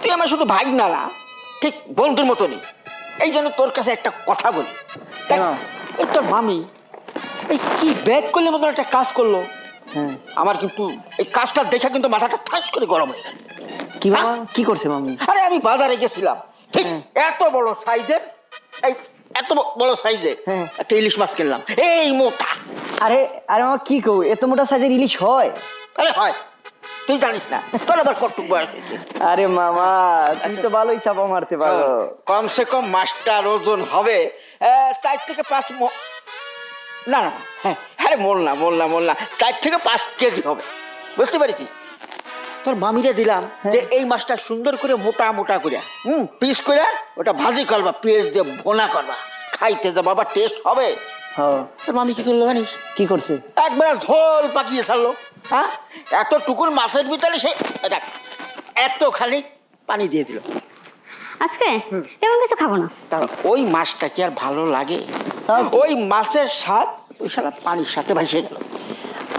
তুই আমার শুধু ভাই না না ঠিক বন্ধুর মতনই। এই জন্য তোর কাছে একটা কথা বলি। হ্যাঁ। এই তোর মামি এই কি ব্যাগ করলে মতন একটা কাজ করল? হ্যাঁ। আমার কিন্তু এই কাজটা দেখে কিন্তু মাথাটা ঠাস করে গরম হয়ে কি মামা কি করছে মামি? আরে আমি বাজারে গেছিলাম। ঠিক হ্যাঁ। এত বড় সাইজের এই এত বড় সাইজে হ্যাঁ। একটা ইলিশ মাছ কিনলাম। এই মোটা। আরে আরে মামা কি কও এত মোটা সাইজের ইলিশ হয়? আরে হয়। তুই জানিস না। তোর আবার কটুক বয়স হয়েছে। আরে মামা তুমি তো ভালোই চাপা মারতে পারো। কমসে কম মাছটার ওজন হবে। চার থেকে পাঁচ না না হ্যাঁ আরে মোল না মোল না মোল না। চার থেকে পাঁচ কেজি হবে। বুঝতে পারিছি তোর মামিরে দিলাম যে এই মাছটা সুন্দর করে মোটা মোটা করে হুম। পিস করে ওটা ভাজি করবা পেঁয়াজ দিয়ে ভোনা করবা। খাইতে যা বাবা টেস্ট হবে। হ্যাঁ। তোর মামি কি করল জানিস? কি করছে? একবার ঝোল পাকিয়ে ছাড়লো। হ্যাঁ? এত টুকুর মাছের ভিতরে সে এটা এত খালি পানি দিয়ে দিল। আজকে তেমন কিছু খাব না। ওই মাছটা কি আর ভালো লাগে? ওই মাছের স্বাদ ওই সারা পানির সাথে ভাসে গেল।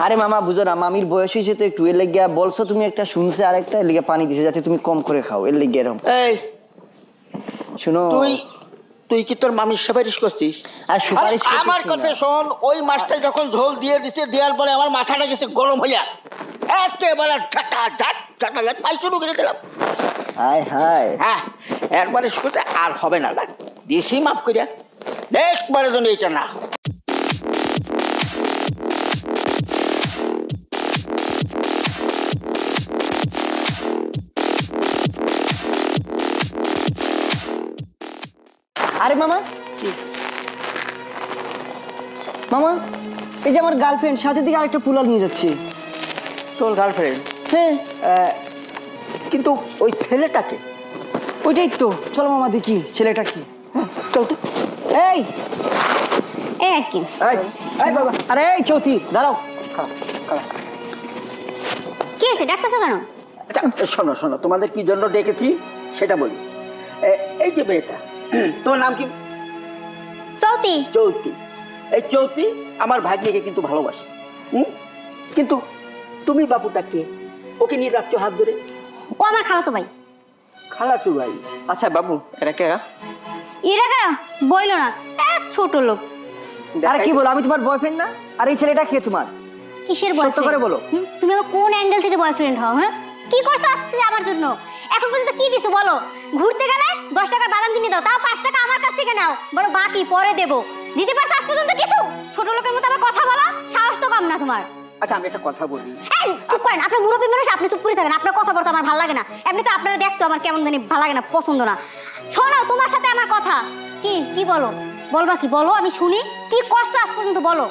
আরে মামা বুঝো না মামির বয়স হয়েছে তো একটু। এর লেগে বলছো তুমি একটা শুনছে আর একটা এর লেগে পানি দিছে যাতে তুমি কম করে খাও। এর লেগে এরকম এই শুনো। তুই তুই কি তোর মামির সুপারিশ করছিস? আর সুপারিশ আমার কথা শোন ওই মাছটা যখন ঝোল দিয়ে দিছে দেওয়ার পরে আমার মাথাটা গেছে গরম হইয়া। একেবারে ঝাঁটা ঝাট ঝাঁটা ঝাট পাই শুরু করে দিলাম। হায় হায়। হ্যাঁ একবারে শুতে আর হবে না দিয়েছি মাফ করিয়া। একবারে যেন এটা না আরে মামা কি? মামা এই যে আমার গার্লফ্রেন্ড সাথে দিকে আরেকটা পুলার নিয়ে যাচ্ছে। তোর গার্লফ্রেন্ড হ্যাঁ। কিন্তু ওই ছেলেটাকে ওইটাই তো। চলো মামা দেখি ছেলেটা কি। চল তো। এই! এই আর কি? এই, এই বাবা। আরে এই চৌথি দাঁড়াও। কি হয়েছে? ডাকতেছো কেন? শোনো শোনো তোমাদের কি জন্য ডেকেছি সেটা বলি। এই যে মেয়েটা তোমার নাম কি? সৌতি চৌতি। এই চৌতি আমার ভাগ্নিকে কিন্তু ভালোবাসে। হুম? কিন্তু তুমি বাবুটাকে ওকে নিয়ে যাচ্ছ হাত ধরে? ও আমার খালাতো ভাই। খালা তো ভাই? আচ্ছা বাবু এরা কেরা এরা? কারা? বইলো না। এ, ছোট লোক। আরে কি বলো আমি তোমার বয়ফ্রেন্ড না? আর এই ছেলেটা কে তোমার? কিসের বয়ফ্রেন্ড সত্য করে বলো। তুমি আবার কোন অ্যাঙ্গেল থেকে বয়ফ্রেন্ড হও হ্যাঁ? কি করছ আজকে আমার জন্য? এখন পর্যন্ত কি দিছো বলো? ঘুরতে গেলে দশ টাকার বাদাম কিনে দাও তাও পাঁচ টাকা আমার কাছ থেকে নাও। বলো বাকি পরে দেবো। দিতে পারছ আজ পর্যন্ত কিছু? ছোট লোকের মতো আবার কথা বলো সাহস তো কম না তোমার। আচ্ছা আমি একটা কথা বলি। এই চুপ করেন আপনি মুরব্বী মানুষ আপনি চুপ করে থাকেন আপনার কথা বলতে আমার ভালো লাগে না। এমনি তো আপনারা দেখতে আমার কেমন জানি ভালো লাগে না পছন্দ না। শোনো তোমার সাথে আমার কথা। কি কি বলো? বলবা কি বলো আমি শুনি। কি করছ আজ পর্যন্ত বলো।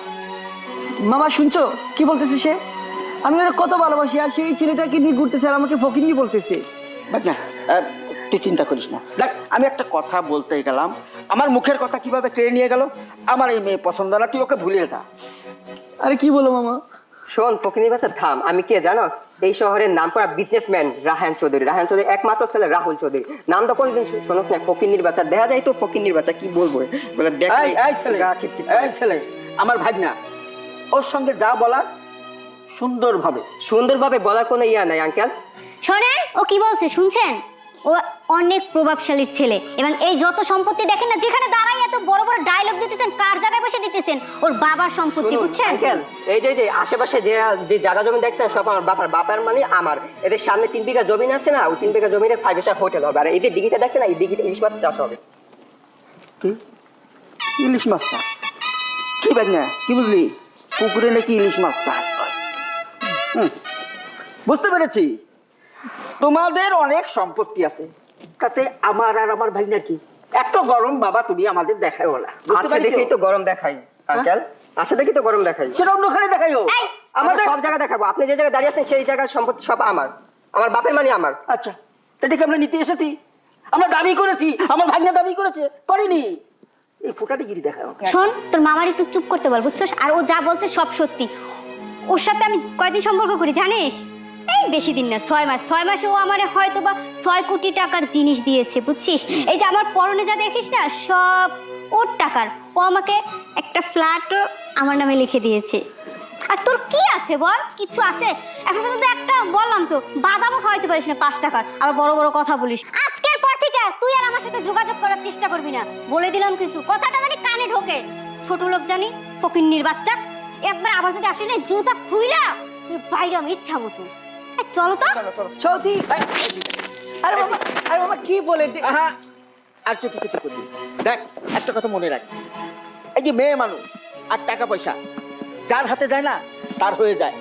মামা শুনছো? কি বলতেছে সে? আমি ওরা কত ভালোবাসি আর সেই ছেলেটাকে নিয়ে ঘুরতেছে আর আমাকে ফকিন্নি বলতেছে? দেখ না। তুই চিন্তা করিস না। দেখ আমি একটা কথা বলতে গেলাম। আমার মুখের কথা কীভাবে কেড়ে নিয়ে গেল আমার এই মেয়ে পছন্দ না তুই ওকে ভুলিয়ে যা আরে কি বলো মামা? শোন ফকিনি বাচ্চা থাম। আমি কে জানো? এই শহরের নাম করা বিজনেসম্যান রাহান চৌধুরী। রাহান চৌধুরী একমাত্র ছেলে রাহুল চৌধুরী। নাম তো কোনদিন শোনোস না ফকিনির বাচ্চা দেখা যায় তো ফকিনির বাচ্চা কি বলব? বলে দেখ ছেলে আমার ভাগনা ওর সঙ্গে যা বলার সুন্দরভাবে। সুন্দরভাবে বলার কোনো ইয়া নাই আঙ্কেল শোনেন ও কি বলছে শুনছেন? ও অনেক প্রভাবশালীর ছেলে। এবং এই যত সম্পত্তি দেখেন না যেখানে দাঁড়াই এত বড় বড় ডায়লগ দিতেছেন কার জায়গায় বসে দিতেছেন? ওর বাবার সম্পত্তি বুঝছেন? এই যে যে আশেপাশে যে যে জায়গা জমি দেখছেন সব আমার বাবার বাবার মানে আমার। এদের সামনে তিন বিঘা জমি আছে না ওই তিন বিঘা জমিতে ফাইভ স্টার হোটেল হবে। আর এই যে দিঘিটা দেখছেন না এই দিঘিতে ইলিশ মাছ চাষ হবে। কি? ইলিশ মাছ চাষ? কি ভাগনা কি বুঝলি? পুকুরে নাকি ইলিশ মাছ চাষ হয়। বুঝতে পেরেছি। তোমাদের অনেক সম্পত্তি আছে। তাতে আমার আর আমার ভাইনা কি এত গরম বাবা তুমি আমাদের দেখায় ওলা আচ্ছা দেখেই তো গরম দেখাই আঙ্কেল। আচ্ছা দেখি তো গরম দেখাই। সেটা অন্যখানে দেখাইও আমাদের সব জায়গায় দেখাবো। আপনি যে জায়গায় দাঁড়িয়ে আছেন সেই জায়গার সম্পত্তি সব আমার। আমার বাপের মানে আমার। আচ্ছা সেটাকে আমরা নিতে এসেছি। আমরা দাবি করেছি আমার ভাগ্নে দাবি করেছে করিনি। এই ফোটাটি গিরি দেখাও শোন তোর মামার একটু চুপ করতে বল বুঝছস? আর ও যা বলছে সব সত্যি। ওর সাথে আমি কয়দিন সম্পর্ক করি জানিস? এই বেশি দিন না, ছয় মাস, ছয় মাসে ও আমার হয়তো বা ছয় কোটি টাকার জিনিস দিয়েছে, বুঝছিস? এই যে আমার পরনে যা দেখিস না, সব ওর টাকার। ও আমাকে একটা ফ্ল্যাটও আমার নামে লিখে দিয়েছে। আর তোর কি আছে বল? কিছু আছে? এখন পর্যন্ত একটা বললাম তো, বাদামও খাওয়াইতে পারিস না পাঁচ টাকার। আবার বড় বড় কথা বলিস। আজকের পর থেকে তুই আর আমার সাথে যোগাযোগ করার চেষ্টা করবি না। বলে দিলাম কিন্তু, কথাটা জানি কানে ঢোকে। ছোট লোক জানি, ফকিন্নির বাচ্চা। একবার আবার যদি আসিস না জুতা খুইলা তুই বাইরে আমি ইচ্ছা মতো। চলো তো। সৌদি আরে বাবা আরে বাবা কি বলে দে- আহা আর চুটি চুটি করবি। দেখ একটা কথা মনে রাখ। এই যে মেয়ে মানুষ আর টাকা পয়সা যার হাতে যায় না তার হয়ে যায়।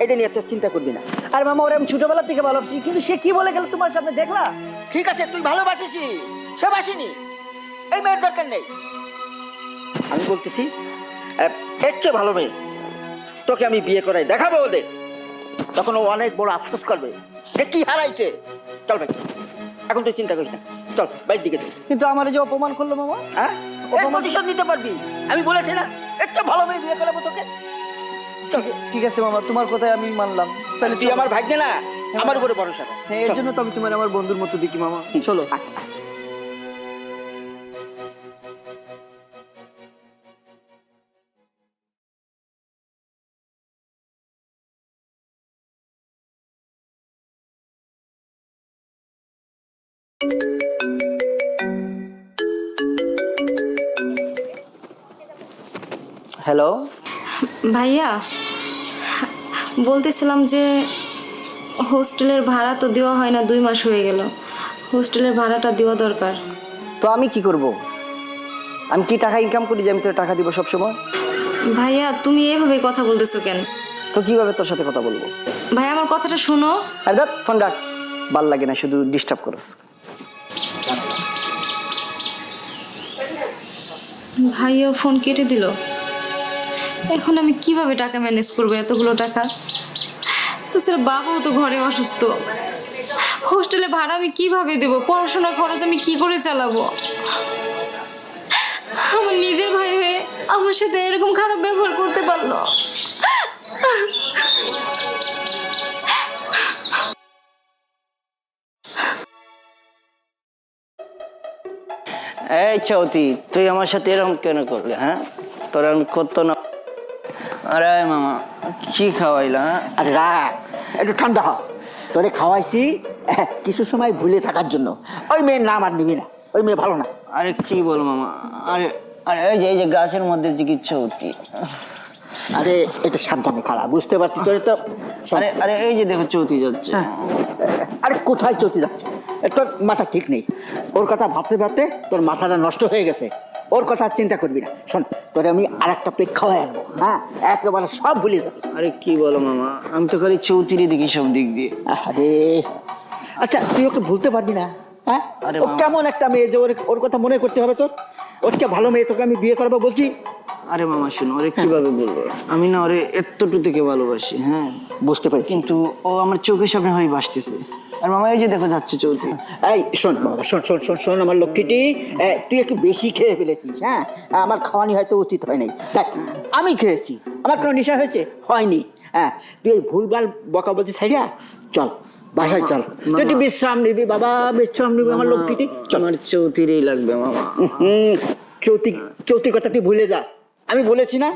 এটা নিয়ে এত চিন্তা করবি না। আরে মামা ওরে আমি ছোটবেলা থেকে ভালোবাসি কিন্তু সে কি বলে গেল তোমার সামনে দেখলা? ঠিক আছে তুই ভালোবাসিস সে বাসিনি। এই মেয়ের দরকার নেই। আমি বলতেছি এর চেয়ে ভালো মেয়ে তোকে আমি বিয়ে করাই দেখাবো ওদের। তখন ও অনেক বড় আফসোস করবে যে কি হারাইছে। চল ভাই এখন তুই চিন্তা করিস না। চল বাইর দিকে চল। কিন্তু আমার এই যে অপমান করল মামা হ্যাঁ? প্রতিশোধ নিতে পারবি? আমি বলেছি না চেয়ে ভালো মেয়ে বিয়ে করাবো তোকে। চল। ঠিক আছে মামা তোমার কথাই আমি মানলাম। তাহলে তুই আমার ভাগ্যে না আমার উপরে ভরসা। হ্যাঁ এর জন্য তো আমি তোমার আমার বন্ধুর মতো দেখি মামা। চলো। হ্যালো? ভাইয়া বলতেছিলাম যে হোস্টেলের ভাড়া তো দেওয়া হয় না দুই মাস হয়ে গেল। হোস্টেলের ভাড়াটা দেওয়া দরকার। তো আমি কি করব? আমি কি টাকা ইনকাম করি যে আমি তোর টাকা দিব সবসময়? ভাইয়া তুমি এভাবে কথা বলতেছো কেন? তো কীভাবে তোর সাথে কথা বলব? ভাই আমার কথাটা শোনো। আরে দেখ ফোন রাখ। ভালো লাগে না শুধু ডিস্টার্ব করস। ভাইয়া ফোন কেটে দিল। এখন আমি কীভাবে টাকা ম্যানেজ করব এতগুলো টাকা? তাছাড়া বাবাও তো ঘরে অসুস্থ। হোস্টেলে ভাড়া আমি কীভাবে দেবো? পড়াশোনার খরচ আমি কি করে চালাবো? আমার নিজের ভাই হয়ে আমার সাথে এরকম খারাপ ব্যবহার করতে পারল। এই চৌতি তুই আমার সাথে এরকম কেন করলি হ্যাঁ? তোর আমি করতো না। আরে মামা কি খাওয়াইলা হ্যাঁ? আরে রাখ একটু ঠান্ডা হ। তোরে খাওয়াইছি কিছু সময় ভুলে থাকার জন্য। ওই মেয়ের নাম আর নিবি না ওই মেয়ে ভালো না। আরে কি বল মামা আরে আরে এই যে এই যে গাছের মধ্যে যে কি আরে একটু সাবধানে খাড়া বুঝতে পারছিস তোরে তো? আরে আরে এই যে দেখো চৌতি যাচ্ছে। আরে কোথায় চলতে যাচ্ছে? তোর মাথা ঠিক নেই। ওর কথা ভাবতে ভাবতে তোর মাথাটা নষ্ট হয়ে গেছে। ওর কথা চিন্তা করবি না। শোন তোরে আমি আর একটা খাওয়াই আনব হ্যাঁ? একেবারে সব ভুলে যাবি। আরে কি বলো মামা আমি তো খালি চৌতিরই দেখি সব দিক দিয়ে। আরে আচ্ছা তুই ওকে ভুলতে পারবি না হ্যাঁ? ও কেমন একটা মেয়ে যে ওর ওর কথা মনে করতে হবে তোর? ওর চেয়ে ভালো মেয়ে তোকে আমি বিয়ে করব বলছি? আরে মামা শুনো ওরে কীভাবে বলব? আমি না ওরে এতটু থেকে ভালোবাসি হ্যাঁ? বুঝতে পেরেছি। কিন্তু ও আমার চোখের সামনে হয় বাসতেছে আর মামা এই যে দেখো যাচ্ছে চৌতি এই শোন বাবা শোন শোন শোন শোন আমার লক্ষ্মীটি। তুই একটু বেশি খেয়ে ফেলেছিস হ্যাঁ? আমার খাওয়ানি হয়তো উচিত হয় নাই। দেখ আমি খেয়েছি আমার কোনো নেশা হয়েছে? হয়নি হ্যাঁ? তুই এই ভুলভাল বকা বলছিস সাইডা চল বাসায় চল। তুই একটু বিশ্রাম নিবি বাবা বিশ্রাম নিবি আমার লক্ষ্মীটি। চল। আমার চৌতিরই লাগবে মামা। হুম চৌতি চৌতির কথা তুই ভুলে যা। আমি বলেছি না?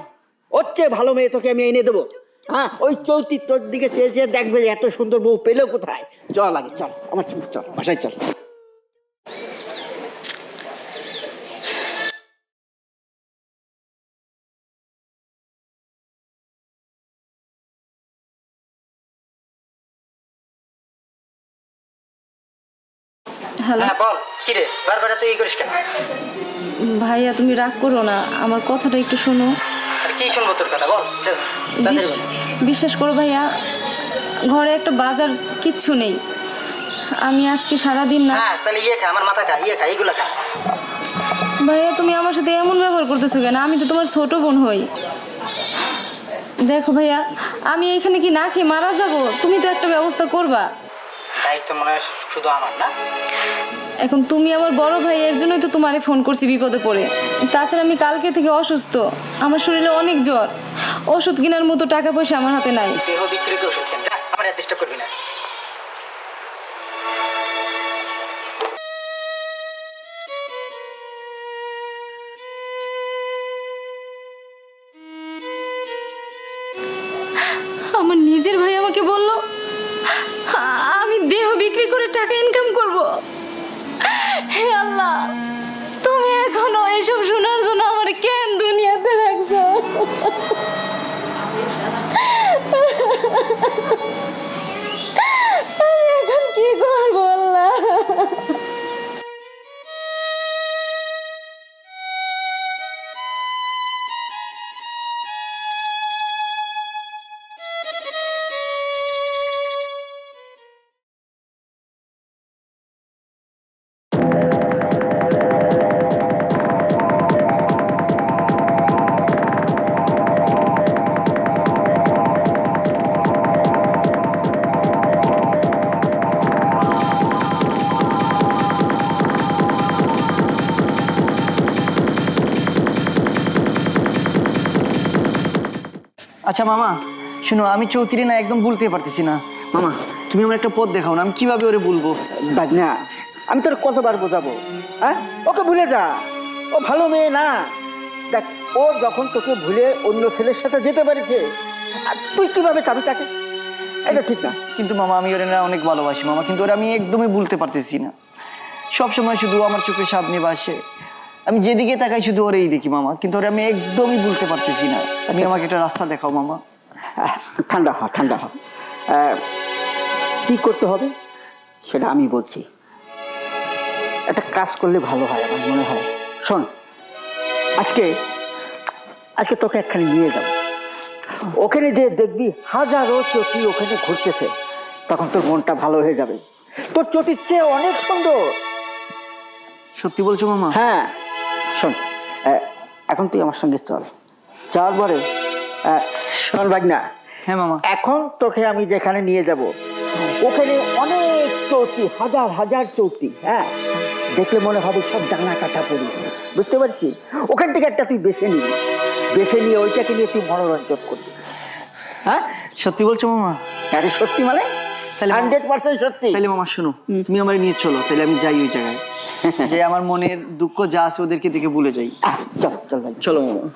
ওর চেয়ে ভালো মেয়ে তোকে আমি এনে দেবো। হ্যাঁ ওই চৌতি তোর দিকে চেয়ে চেয়ে দেখবে যে এত সুন্দর বউ পেলেও কোথায়। চল আগে চল আমার চল চল বাসায় চল। হ্যালো হ্যাঁ বল কি রে? বারবার তুই ই করিস কেন? ভাইয়া তুমি রাগ করো না আমার কথাটা একটু শোনো। কি শুনব তোর কথা বল তাদের বিশ্বাস করো ভাইয়া ঘরে একটা বাজার কিচ্ছু নেই। আমি আজকে সারাদিন না হ্যাঁ তাহলে ইয়ে খা আমার মাথা খা ইয়ে খা এগুলো খা। ভাইয়া তুমি আমার সাথে এমন ব্যবহার করতেছো কেন? আমি তো তোমার ছোট বোন হই। দেখো ভাইয়া আমি এখানে কি না খেয়ে মারা যাব? তুমি তো একটা ব্যবস্থা করবা। দায়িত্ব মনে হয় শুধু আমার না? এখন তুমি আমার বড় ভাই এর জন্যই তো তোমারে ফোন করছি বিপদে পড়ে। তাছাড়া আমি কালকে থেকে অসুস্থ। আমার শরীরে অনেক জ্বর। ওষুধ কেনার মতো টাকা পয়সা আমার হাতে নাই। দেহ বিক্রি করে ওষুধ যা আমার ডিস্টার্ব করবি না। এইসব শোনার জন্য আমার কেন দুনিয়াতে রাখছো? এখন কি করব? আচ্ছা মামা শুনো আমি চৌধুরী না একদম বলতে পারতেছি না। মামা তুমি আমার একটা পথ দেখাও না আমি কীভাবে ওরে বলব বাজনা আমি তোর কতবার বোঝাবো হ্যাঁ? ওকে ভুলে যা। ও ভালো মেয়ে না। দেখ ও যখন তোকে ভুলে অন্য ছেলের সাথে যেতে পেরেছে আর তুই কীভাবে চাবি তাকে? এটা ঠিক না। কিন্তু মামা আমি ওরে না অনেক ভালোবাসি মামা কিন্তু ওরে আমি একদমই ভুলতে পারতেছি না। সব সময় শুধু আমার চোখে সামনে বাসে আমি যেদিকে তাকাই শুধু ওরেই দেখি মামা। কিন্তু ওরে আমি একদমই ভুলতে পারতেছি না। তুমি আমাকে একটা রাস্তা দেখাও মামা। ঠান্ডা হ ঠান্ডা হ কি করতে হবে সেটা আমি বলছি। একটা কাজ করলে ভালো হয় আমার মনে হয়। শোন আজকে আজকে তোকে একখানে নিয়ে যাব। ওখানে যে দেখবি হাজারো চটি ওখানে ঘুরতেছে তখন তোর মনটা ভালো হয়ে যাবে। তোর চটির চেয়ে অনেক সুন্দর। সত্যি বলছো মামা? হ্যাঁ। শোন এখন তুই আমার সঙ্গে চল। যাওয়ার পরে শোন বাগনা হ্যাঁ মামা। এখন তোকে আমি যেখানে নিয়ে যাব ওখানে অনেক চৌতি হাজার হাজার চৌতি হ্যাঁ? দেখলে মনে হবে সব ডানা কাটা পড়ি। বুঝতে পারছিস ওখান থেকে একটা তুই বেছে নিবি। বেছে নিয়ে ওইটাকে নিয়ে তুই মনোরঞ্জন করবি। হ্যাঁ? সত্যি বলছো মামা? আরে সত্যি মানে? তাহলে- হান্ড্রেড পার্সেন্ট সত্যি। তাহলে মামা শোনো তুমি আমার নিয়ে চলো তাহলে আমি যাই ওই জায়গায়। যে আমার মনের দুঃখ যা আছে ওদেরকে দেখে ভুলে যাই। চল চল ভাই। চলো মামা।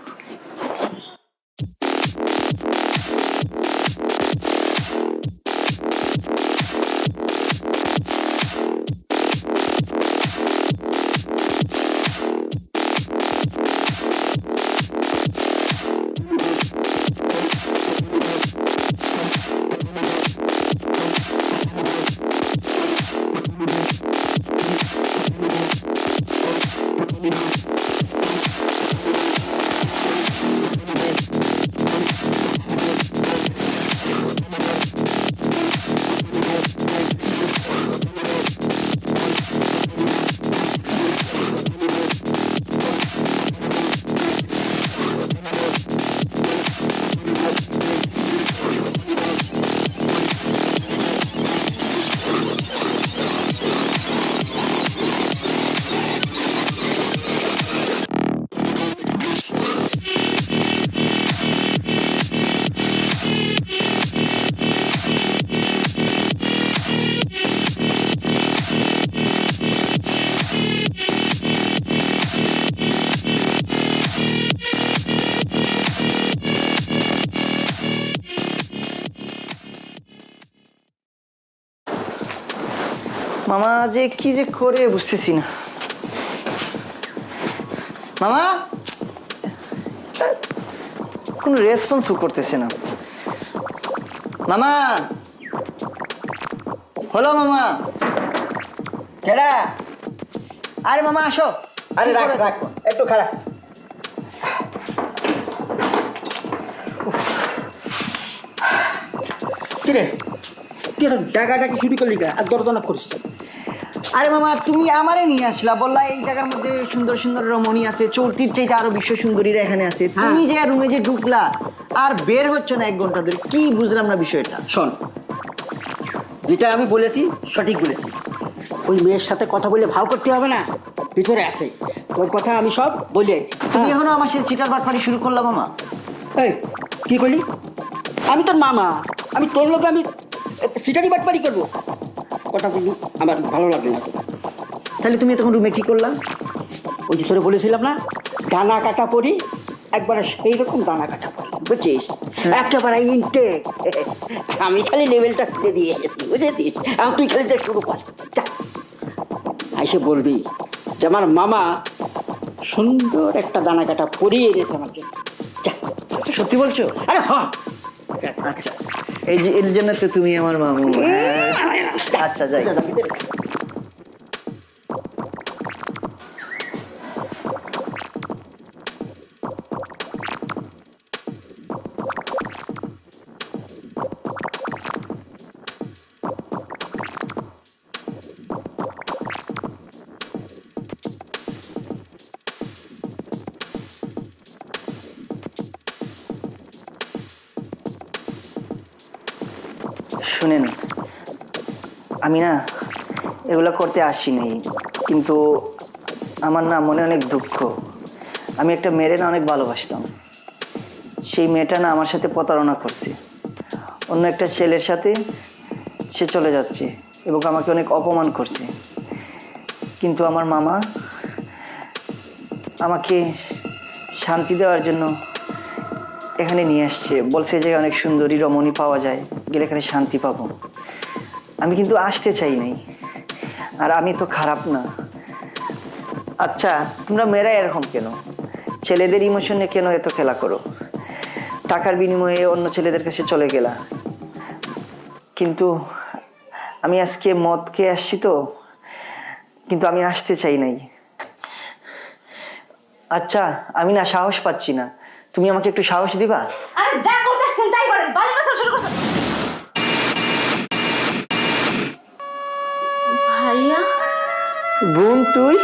কি যে করে বুঝতেছি না। মামা? কোনো রেসপন্সও করতেছে না। মামা? হলো মামা? কেডা? আরে মামা আসো। আরে রাখ রাখ। একটু খারাপ কিরে তুই এখন ডাকাডাকি শুরু করলি কা আর দরদনা করিস? আরে মামা তুমি আমারে নিয়ে আসলা। বললা এই জায়গার মধ্যে সুন্দর সুন্দর রমণী আছে চৌতির চাইতে আরও বিশ্ব সুন্দরীরা এখানে আছে। তুমি যে রুমে যে ঢুকলা আর বের হচ্ছে না এক ঘণ্টা ধরে কি বুঝলাম না বিষয়টা? শোন যেটা আমি বলেছি সঠিক বলেছি। ওই মেয়ের সাথে কথা বলে ভাও করতে হবে না ভিতরে আছে। তোর কথা আমি সব বলে আছি তুমি এখনও আমার সাথে চিটার বাটপাড়ি শুরু করলা মামা। এই কি করলি? আমি তোর মামা আমি তোর লোকে আমি সিটারি বাটপারি করব। কথা বললি? আমার ভালো লাগবে না। তাহলে তুমি তখন রুমে কি করলা? ওই যে তোরে বলেছিলাম না দানা কাটা পরি একবারে সেই রকম দানা কাটা পরি বুঝছিস? একেবারে ইনটে আমি খালি লেভেলটা খুঁজে দিয়ে এসেছি বুঝেছিস? এখন তুই খালি দেখ শুরু কর এসে বলবি যে আমার মামা সুন্দর একটা দানা কাটা পরিয়ে এনেছে আমার জন্য সত্যি বলছো? আরে হ! আচ্ছা এই যে এর জন্য তো তুমি আমার মামু হ্যাঁ। আচ্ছা যাই। আমি না এগুলো করতে আসি আসিনি কিন্তু আমার না মনে অনেক দুঃখ। আমি একটা মেয়েরে না অনেক ভালোবাসতাম। সেই মেয়েটা না আমার সাথে প্রতারণা করছে। অন্য একটা ছেলের সাথে সে চলে যাচ্ছে এবং আমাকে অনেক অপমান করছে। কিন্তু আমার মামা আমাকে শান্তি দেওয়ার জন্য এখানে নিয়ে আসছে। বলছে যে অনেক সুন্দরী রমণী পাওয়া যায়, গেলে এখানে শান্তি পাবো। আমি কিন্তু আসতে চাই নাই। আর আমি তো খারাপ না। আচ্ছা তোমরা মেয়েরা এরকম কেন? ছেলেদের ইমোশনে কেন এত খেলা করো? টাকার বিনিময়ে অন্য ছেলেদের কাছে চলে গেলা। কিন্তু আমি আজকে মদ খেয়ে আসছি তো, কিন্তু আমি আসতে চাই নাই। আচ্ছা আমি না সাহস পাচ্ছি না। তুমি আমাকে একটু সাহস দিবা? আরে যা করতে তাই করেন বাজে শুরু করছেন বোন তুই